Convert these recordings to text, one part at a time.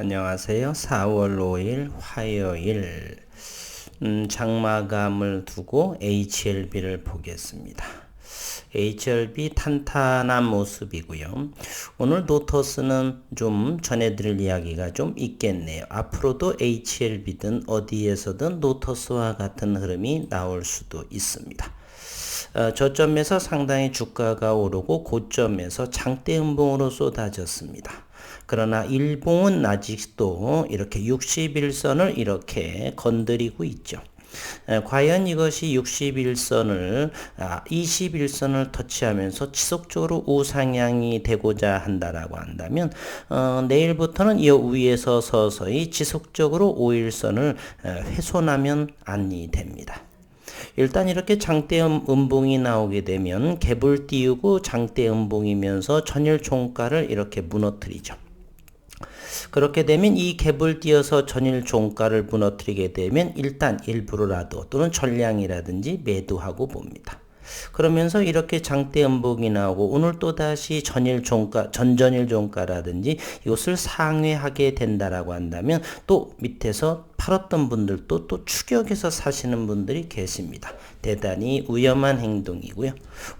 안녕하세요. 4월 5일 화요일 음, 장마감을 두고 HLB를 보겠습니다. HLB 탄탄한 모습이고요. 오늘 노터스는 좀 전해드릴 이야기가 좀 있겠네요. 앞으로도 HLB든 어디에서든 노터스와 같은 흐름이 나올 수도 있습니다. 어, 저점에서 상당히 주가가 오르고 고점에서 장대 음봉으로 쏟아졌습니다. 그러나 일봉은 아직도 이렇게 61선을 이렇게 건드리고 있죠. 과연 이것이 61선을 21선을 아, 터치하면서 지속적으로 우상향이 되고자 한다라고 한다면 어, 내일부터는 이 위에서 서서히 지속적으로 5일선을 훼손하면 안이 됩니다. 일단 이렇게 장대 음봉이 나오게 되면 갭을 띄우고 장대 음봉이면서 전일 종가를 이렇게 무너뜨리죠. 그렇게 되면 이 갭을 띄어서 전일 종가를 무너뜨리게 되면 일단 일부러라도 또는 전량이라든지 매도하고 봅니다. 그러면서 이렇게 장대 음봉이 나오고 오늘 또 다시 전일 종가, 전전일 종가라든지 이것을 상회하게 된다라고 한다면 또 밑에서 팔았던 분들도 또 추격해서 사시는 분들이 계십니다. 대단히 위험한 행동이고요.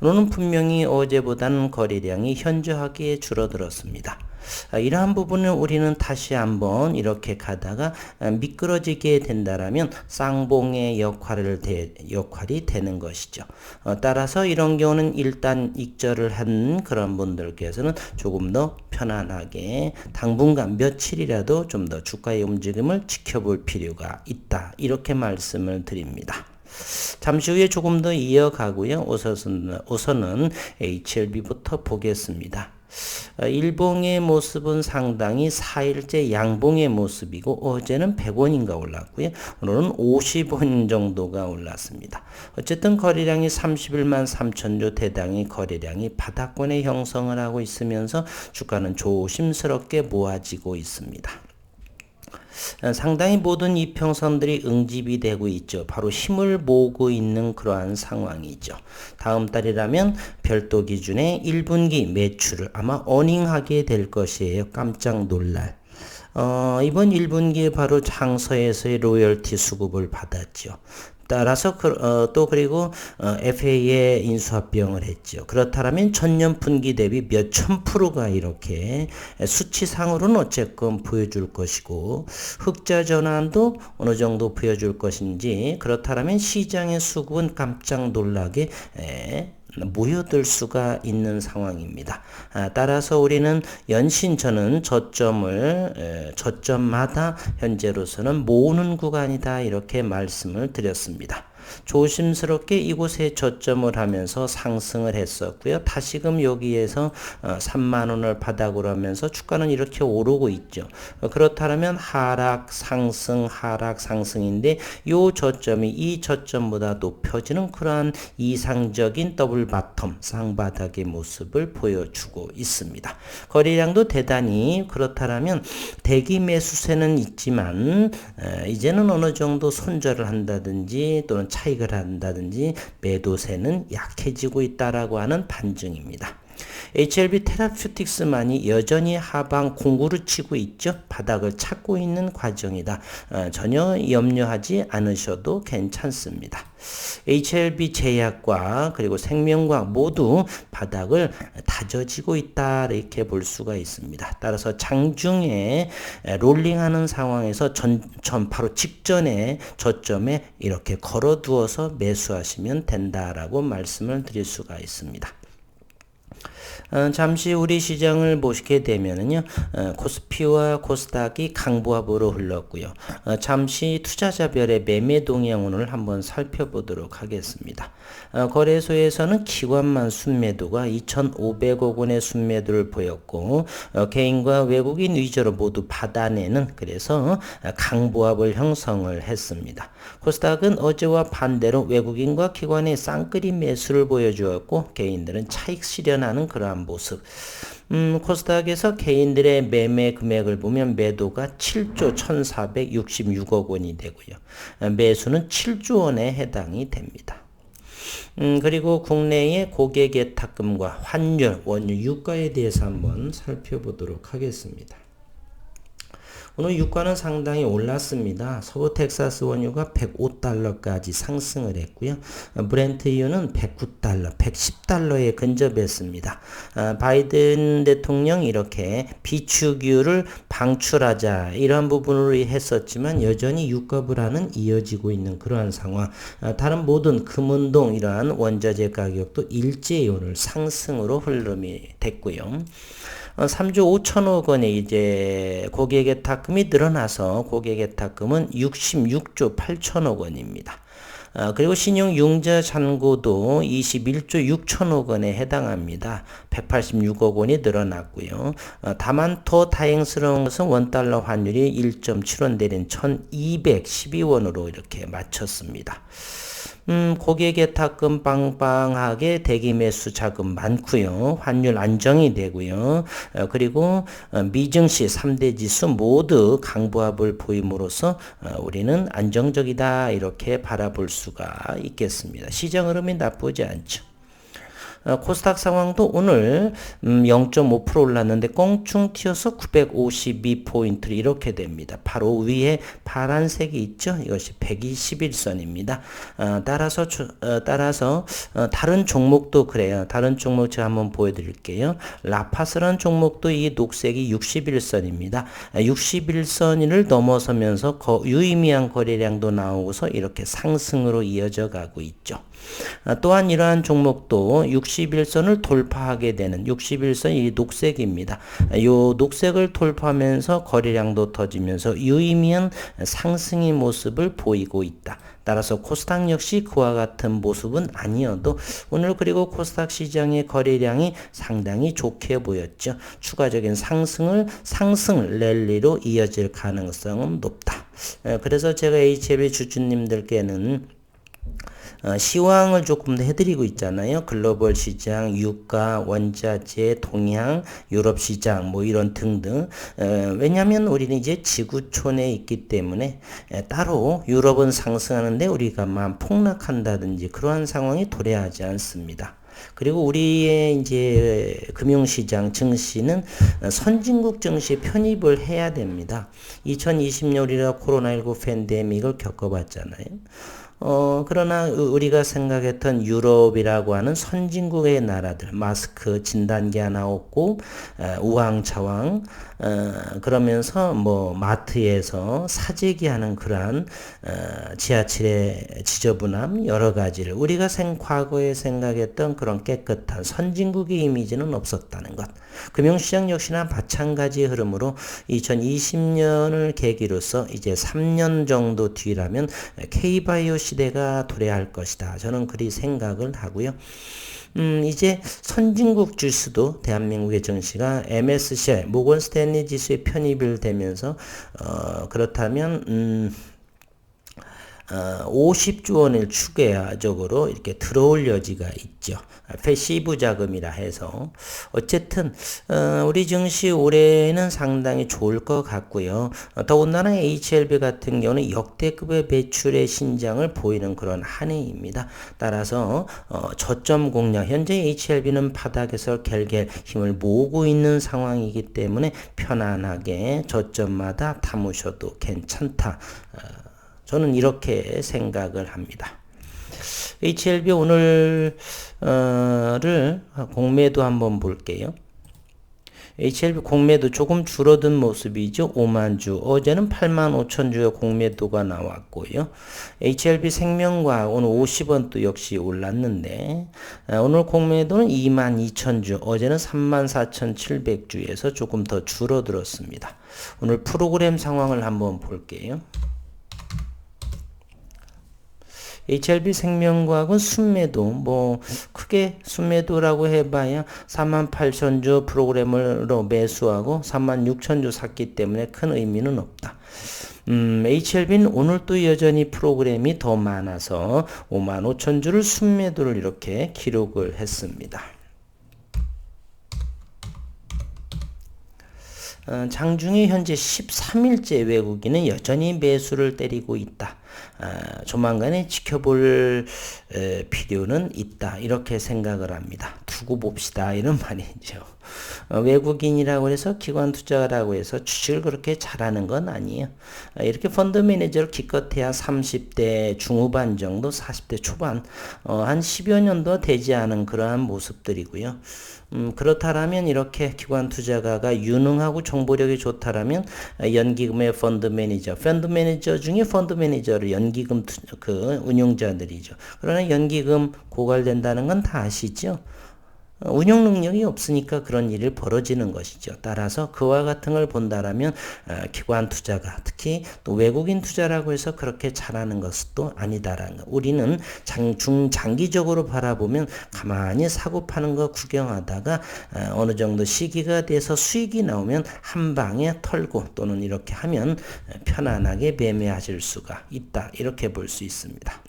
오늘은 분명히 어제보다는 거래량이 현저하게 줄어들었습니다. 아, 이러한 부분을 우리는 다시 한번 이렇게 가다가 아, 미끄러지게 된다라면 쌍봉의 역할을 대, 역할이 되는 것이죠. 어, 따라서 이런 경우는 일단 익절을 한 그런 분들께서는 조금 더 편안하게 당분간 며칠이라도 좀 더 주가의 움직임을 지켜볼 필요가 있다. 이렇게 말씀을 드립니다. 잠시 후에 조금 더 이어가고요. 우선은, 우선은 HLB부터 보겠습니다. 어, 일봉의 모습은 상당히 4일째 양봉의 모습이고 어제는 100원인가 올랐고요. 오늘은 50원 정도가 올랐습니다. 어쨌든 거래량이 31만 3천조 대당의 거래량이 바닥권에 형성을 하고 있으면서 주가는 조심스럽게 모아지고 있습니다. 어, 상당히 모든 이평선들이 응집이 되고 있죠. 바로 힘을 모으고 있는 그러한 상황이죠. 다음 달이라면 별도 기준의 1분기 매출을 아마 어닝하게 될 것이에요. 깜짝 놀랄. 어, 이번 1분기에 바로 장서에서의 로열티 수급을 받았죠. 따라서 그, 어, 또 그리고 어, FA에 인수합병을 했죠. 그렇다면 전년 분기 대비 몇 천 프로가 이렇게 수치상으로는 어쨌건 보여줄 것이고 흑자 전환도 어느 정도 보여줄 것인지 그렇다면 시장의 수급은 깜짝 놀라게 에, 모여들 수가 있는 상황입니다. 아, 따라서 우리는 연신저는 저점을 에, 저점마다 현재로서는 모으는 구간이다 이렇게 말씀을 드렸습니다. 조심스럽게 이곳에 저점을 하면서 상승을 했었고요. 다시금 여기에서 3만 어, 원을 바닥으로 하면서 주가는 이렇게 오르고 있죠. 어, 그렇다면 하락 상승 하락 상승인데 요 저점이 이 저점보다 높여지는 그러한 이상적인 더블 바텀 쌍바닥의 모습을 보여주고 있습니다. 거래량도 대단히 그렇다면 대기 매수세는 있지만 이제는 어느 정도 손절을 한다든지 또는 차익을 한다든지 매도세는 약해지고 있다라고 하는 반증입니다. HLB 테라퓨틱스만이 여전히 하방 공구를 치고 있죠. 바닥을 찾고 있는 과정이다. 어, 전혀 염려하지 않으셔도 괜찮습니다. HLB 제약과 그리고 생명과학 모두 바닥을 다져지고 있다 이렇게 볼 수가 있습니다. 따라서 장중에 롤링하는 상황에서 전, 전 바로 직전에 저점에 이렇게 걸어두어서 매수하시면 된다라고 말씀을 드릴 수가 있습니다. 어, 잠시 우리 시장을 보시게 되면은요, 어, 코스피와 코스닥이 강보합으로 흘렀고요. 어, 잠시 투자자별의 매매 동향을 한번 살펴보도록 하겠습니다. 어, 거래소에서는 기관만 순매도가 2,500억 원의 순매도를 보였고, 어, 개인과 외국인 위주로 모두 받아내는 그래서 강보합을 형성을 했습니다. 코스닥은 어제와 반대로 외국인과 기관의 쌍끌이 매수를 보여주었고, 개인들은 차익 실현하 는 그러한 모습. 음, 코스닥에서 개인들의 매매 금액을 보면 매도가 7조 1,466억 원이 되고요. 매수는 7조 원에 해당이 됩니다. 음, 그리고 국내의 고객 예탁금과 환율, 원유, 유가에 대해서 한번 살펴보도록 하겠습니다. 오늘 유가는 상당히 올랐습니다. 서부 텍사스 원유가 105달러까지 상승을 했고요. 브렌트유는 109달러, 110달러에 근접했습니다. 아, 바이든 대통령 이렇게 비축유를 방출하자 이러한 부분으로 했었지만 여전히 유가 불안은 이어지고 있는 그러한 상황. 아, 다른 모든 금운동 이러한 원자재 가격도 일제히 오늘 상승으로 흐름이 됐고요. 3조 어, 5천억 원의 이제 고객의 탁금이 늘어나서 고객의 탁금은 66조 8천억 원입니다. 어, 그리고 신용융자 잔고도 21조 6천억 원에 해당합니다. 186억 원이 늘어났고요. 어, 다만 더 다행스러운 것은 원달러 환율이 1.7원 내린 1212원으로 이렇게 맞췄습니다. 음, 고객의 탁금 빵빵하게 대기 매수 자금 많고요. 환율 안정이 되고요. 어, 그리고 어, 미증시 3대 지수 모두 강보합을 보임으로써 어, 우리는 안정적이다 이렇게 바라볼 수가 있겠습니다. 시장 흐름이 나쁘지 않죠. 어, 코스닥 상황도 오늘 음, 0.5% 올랐는데 꽁충 튀어서 952포인트를 이렇게 됩니다. 바로 위에 파란색이 있죠. 이것이 121선입니다. 어, 따라서 어, 따라서 어, 다른 종목도 그래요. 다른 종목 제가 한번 보여드릴게요. 라파스라는 종목도 이 녹색이 61선입니다. 61선을 넘어서면서 거, 유의미한 거래량도 나오고서 이렇게 상승으로 이어져 가고 있죠. 아, 또한 이러한 종목도 61선을 돌파하게 되는 61선 이 녹색입니다. 이 녹색을 돌파하면서 거래량도 터지면서 유의미한 상승의 모습을 보이고 있다. 따라서 코스닥 역시 그와 같은 모습은 아니어도 오늘 그리고 코스닥 시장의 거래량이 상당히 좋게 보였죠. 추가적인 상승을 상승 랠리로 이어질 가능성은 높다. 그래서 제가 HLB 주주님들께는 어, 시황을 조금 더 해드리고 있잖아요. 글로벌 시장, 유가, 원자재, 동향, 유럽 시장, 뭐 이런 등등. 어, 왜냐하면 우리는 이제 지구촌에 있기 때문에 에, 따로 유럽은 상승하는데 우리가 만 폭락한다든지 그러한 상황이 도래하지 않습니다. 그리고 우리의 이제 금융시장 증시는 선진국 증시에 편입을 해야 됩니다. 2020년 우리가 코로나19 팬데믹을 겪어봤잖아요. 어, 그러나 우리가 생각했던 유럽이라고 하는 선진국의 나라들, 마스크 진단기 하나 없고, 우왕좌왕, 어, 그러면서 뭐 마트에서 사재기 하는 그러한 어, 지하철의 지저분함 여러 가지를 우리가 생 과거에 생각했던 그런 깨끗한 선진국의 이미지는 없었다는 것. 금융시장 역시나 마찬가지 흐름으로 2020년을 계기로서 이제 3년 정도 뒤라면 K바이오 시 대가 도래할 것이다. 저는 그리 생각을 하고요. 음, 이제 선진국 지수도 대한민국의 정시가 MSCI, 모건 스탠리 지수에 편입을 되면서, 어, 그렇다면, 음, 어, 50조 원을 추계적으로 이렇게 들어올 여지가 있죠. 패시브 자금이라 해서 어쨌든 어, 우리 증시 올해는 상당히 좋을 것 같고요. 어, 더군다나 HLB 같은 경우는 역대급의 매출의 신장을 보이는 그런 한 해입니다. 따라서 어, 저점 공략 현재 HLB는 바닥에서 갤갤 힘을 모으고 있는 상황이기 때문에 편안하게 저점마다 담으셔도 괜찮다. 어, 저는 이렇게 생각을 합니다. HLB 오늘을 공매도 한번 볼게요. HLB 공매도 조금 줄어든 모습이죠. 5만 주. 어제는 8만 5천 주의 공매도가 나왔고요. HLB 생명과 오늘 50원 또 역시 올랐는데 오늘 공매도는 2만 2천 주. 어제는 3만 4천 7백 주에서 조금 더 줄어들었습니다. 오늘 프로그램 상황을 한번 볼게요. HLB 생명과학은 순매도 뭐 크게 순매도라고 해봐야 4만 8천 주 프로그램으로 매수하고 3만 6천 주 샀기 때문에 큰 의미는 없다. 음, HLB는 오늘 또 여전히 프로그램이 더 많아서 5만 5천 주를 순매도를 이렇게 기록을 했습니다. 어, 장중에 현재 13일째 외국인은 여전히 매수를 때리고 있다. 어, 조만간에 지켜볼 필요는 있다. 이렇게 생각을 합니다. 두고 봅시다. 이런 말이죠. 어, 외국인이라고 해서 기관 투자라고 해서 주식을 그렇게 잘하는 건 아니에요. 어, 이렇게 펀드 매니저로 기껏해야 30대 중후반 정도, 40대 초반, 어, 한 10여 년도 되지 않은 그러한 모습들이고요. 음, 그렇다라면 이렇게 기관 투자가가 유능하고 정보력이 좋다라면 연기금의 펀드 매니저, 펀드 매니저 중에 펀드 매니저 를 연기금 투, 그 운용자들이죠. 그러나 연기금 고갈된다는 건 다 아시죠? 운영 능력이 없으니까 그런 일이 벌어지는 것이죠. 따라서 그와 같은 걸 본다라면 어, 기관 투자가 특히 또 외국인 투자라고 해서 그렇게 잘하는 것도 아니다라는 거. 우리는 장, 중장기적으로 바라보면 가만히 사고 파는 거 구경하다가 어, 어느 정도 시기가 돼서 수익이 나오면 한 방에 털고 또는 이렇게 하면 편안하게 매매하실 수가 있다. 이렇게 볼 수 있습니다.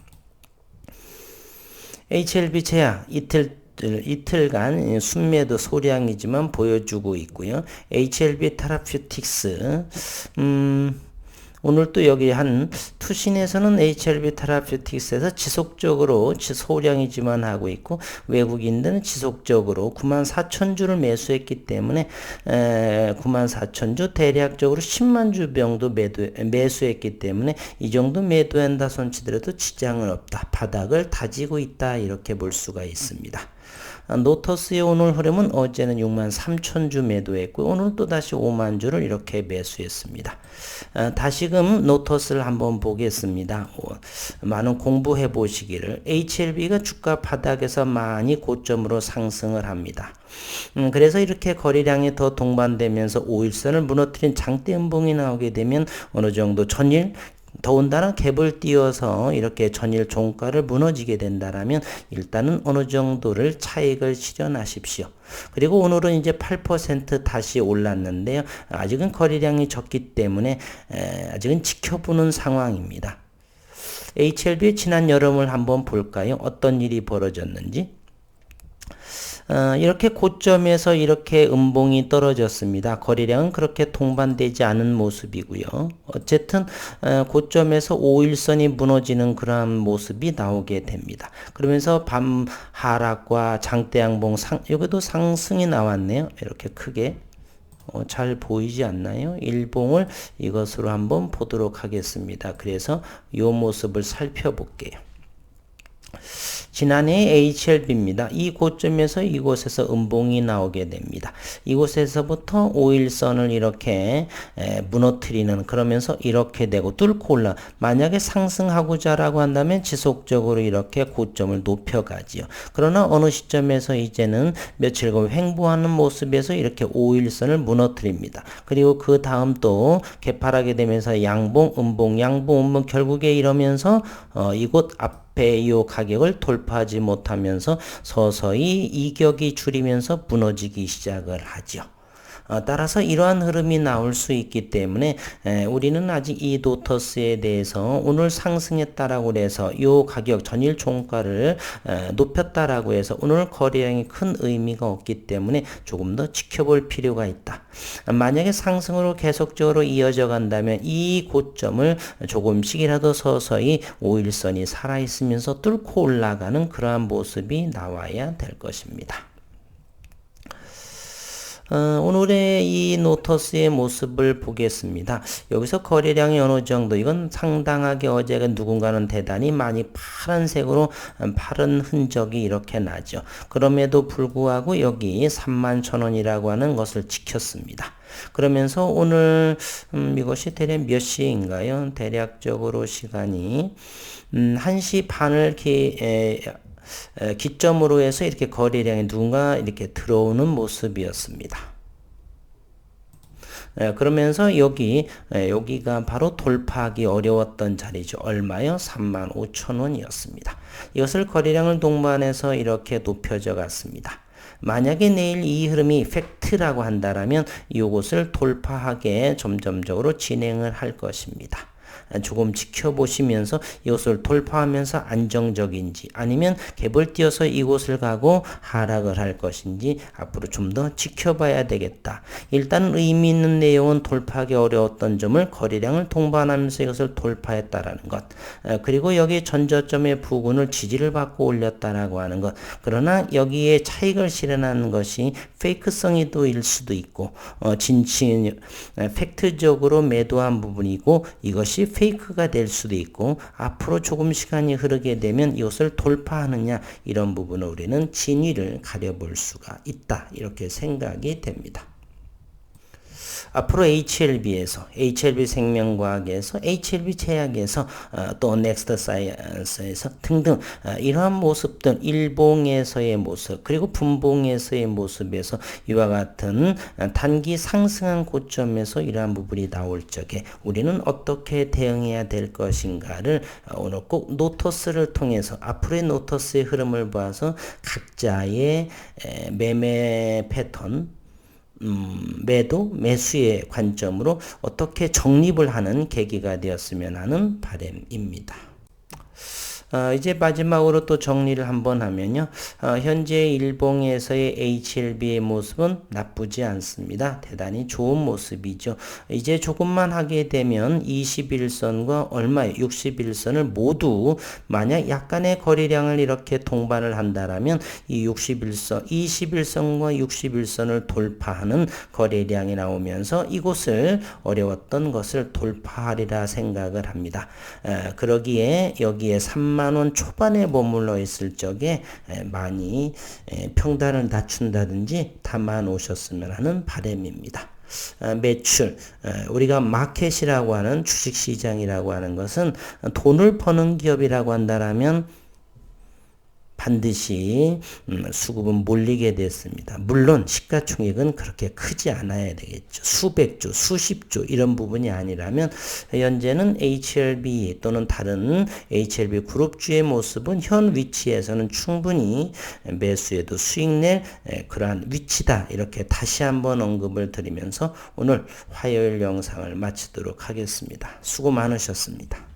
HLB 제약 이틀 이틀간 순매도 소량이지만 보여주고 있고요. HLB 타라퓨틱스 음, 오늘 또 여기 한 투신에서는 HLB 타라퓨틱스에서 지속적으로 소량이지만 하고 있고 외국인들은 지속적으로 9만 4천 주를 매수했기 때문에 에, 9만 4천 주 대략적으로 10만 주 병도 매도 매수했기 때문에 이 정도 매도한다 손치더라도 지장은 없다. 바닥을 다지고 있다 이렇게 볼 수가 있습니다. 아, 노터스의 오늘 흐름은 어제는 6만 3천 주 매도했고 오늘 또 다시 5만 주를 이렇게 매수했습니다. 아, 다시금 노터스를 한번 보겠습니다. 많은 공부해 보시기를 HLB가 주가 바닥에서 많이 고점으로 상승을 합니다. 음, 그래서 이렇게 거래량이 더 동반되면서 5일선을 무너뜨린 장대 음봉이 나오게 되면 어느 정도 전일 더군다나 갭을 띄어서 이렇게 전일 종가를 무너지게 된다라면 일단은 어느 정도를 차익을 실현하십시오. 그리고 오늘은 이제 8% 다시 올랐는데요. 아직은 거래량이 적기 때문에 아직은 지켜보는 상황입니다. HLB 지난 여름을 한번 볼까요? 어떤 일이 벌어졌는지. 어, 이렇게 고점에서 이렇게 음봉이 떨어졌습니다. 거래량은 그렇게 동반되지 않은 모습이고요. 어쨌든 어, 고점에서 5일선이 무너지는 그러한 모습이 나오게 됩니다. 그러면서 밤 하락과 장대양봉 상 여기도 상승이 나왔네요. 이렇게 크게 어, 잘 보이지 않나요? 일봉을 이것으로 한번 보도록 하겠습니다. 그래서 이 모습을 살펴볼게요. 지난해 HLB입니다. 이 고점에서 이곳에서 음봉이 나오게 됩니다. 이곳에서부터 5일선을 이렇게 무너뜨리는 그러면서 이렇게 되고 뚫고 올라 만약에 상승하고자라고 한다면 지속적으로 이렇게 고점을 높여가지요. 그러나 어느 시점에서 이제는 며칠간 횡보하는 모습에서 이렇게 5일선을 무너뜨립니다. 그리고 그 다음 또 개파하게 되면서 양봉, 음봉, 양봉, 음봉 결국에 이러면서 어, 이곳 앞 배요 가격을 돌파하지 못하면서 서서히 이격이 줄이면서 무너지기 시작을 하죠. 어, 따라서 이러한 흐름이 나올 수 있기 때문에 에, 우리는 아직 이 도터스에 대해서 오늘 상승했다라고 해서 이 가격 전일 종가를 에, 높였다라고 해서 오늘 거래량이 큰 의미가 없기 때문에 조금 더 지켜볼 필요가 있다. 만약에 상승으로 계속적으로 이어져 간다면 이 고점을 조금씩이라도 서서히 5일선이 살아있으면서 뚫고 올라가는 그러한 모습이 나와야 될 것입니다. 어, 오늘의 이 노터스의 모습을 보겠습니다. 여기서 거래량이 어느 정도 이건 상당하게 어제가 누군가는 대단히 많이 파란색으로 파른 흔적이 이렇게 나죠. 그럼에도 불구하고 여기 3만 천원이라고 하는 것을 지켰습니다. 그러면서 오늘 음, 이것이 대략 몇 시인가요? 대략적으로 시간이 음, 1시 반을 기, 에, 기점으로 해서 이렇게 거래량이 누군가 이렇게 들어오는 모습이었습니다. 그러면서 여기 여기가 바로 돌파하기 어려웠던 자리죠. 얼마요? 3만 5천 원이었습니다. 이것을 거래량을 동반해서 이렇게 높여져 갔습니다. 만약에 내일 이 흐름이 팩트라고 한다면 이것을 돌파하게 점점적으로 진행을 할 것입니다. 조금 지켜보시면서 이것을 돌파하면서 안정적인지 아니면 갭을 띄어서 이곳을 가고 하락을 할 것인지 앞으로 좀 더 지켜봐야 되겠다. 일단 의미 있는 내용은 돌파하기 어려웠던 점을 거래량을 동반하면서 이것을 돌파했다라는 것. 그리고 여기 전저점의 부근을 지지를 받고 올렸다라고 하는 것. 그러나 여기에 차익을 실현하는 것이 페이크성이 또일 수도 있고 어, 진친 팩트적으로 매도한 부분이고 이것이 페이크가 될 수도 있고 앞으로 조금 시간이 흐르게 되면 이것을 돌파하느냐 이런 부분을 우리는 진위를 가려볼 수가 있다 이렇게 생각이 됩니다. 앞으로 HLB에서 HLB 생명과학에서 HLB 제약에서 어, 또 넥스트 사이언스에서 등등 어, 이러한 모습들 일봉에서의 모습 그리고 분봉에서의 모습에서 이와 같은 어, 단기 상승한 고점에서 이러한 부분이 나올 적에 우리는 어떻게 대응해야 될 것인가를 어, 오늘 꼭 노터스를 통해서 앞으로의 노터스의 흐름을 봐서 각자의 에, 매매 패턴 음, 매도, 매수의 관점으로 어떻게 정립을 하는 계기가 되었으면 하는 바램입니다. 어, 이제 마지막으로 또 정리를 한번 하면요. 어, 현재 일봉에서의 HLB의 모습은 나쁘지 않습니다. 대단히 좋은 모습이죠. 이제 조금만 하게 되면 21선과 얼마의 61선을 모두 만약 약간의 거래량을 이렇게 동반을 한다라면 이 61선, 21선과 61선을 돌파하는 거래량이 나오면서 이곳을 어려웠던 것을 돌파하리라 생각을 합니다. 에, 그러기에 여기에 3만 3만 원 초반에 머물러 있을 적에 많이 평단을 낮춘다든지 담아 놓으셨으면 하는 바람입니다. 아, 매출 우리가 마켓이라고 하는 주식시장이라고 하는 것은 돈을 버는 기업이라고 한다면 반드시 음, 수급은 몰리게 됐습니다. 물론 시가총액은 그렇게 크지 않아야 되겠죠. 수백조, 수십조 이런 부분이 아니라면 현재는 HLB 또는 다른 HLB 그룹주의 모습은 현 위치에서는 충분히 매수에도 수익 낼 그러한 위치다. 이렇게 다시 한번 언급을 드리면서 오늘 화요일 영상을 마치도록 하겠습니다. 수고 많으셨습니다.